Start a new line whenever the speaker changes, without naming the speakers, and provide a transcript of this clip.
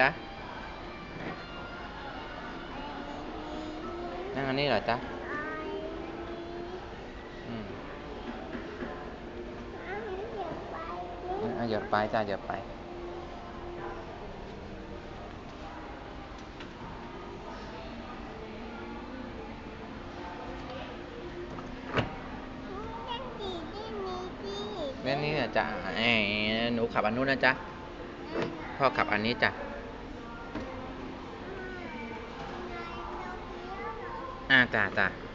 จ๊ะ นั่งอันนี้เหรอจ๊ะอืมเอาเหยียบไปจ้ะเหยียบไปแม่นี่นะจ๊ะเอ้ยหนูขับอันนู้นนะจ๊ะ พ่อขับอันนี้จ้ะ อ่าจ้ะจ้ะ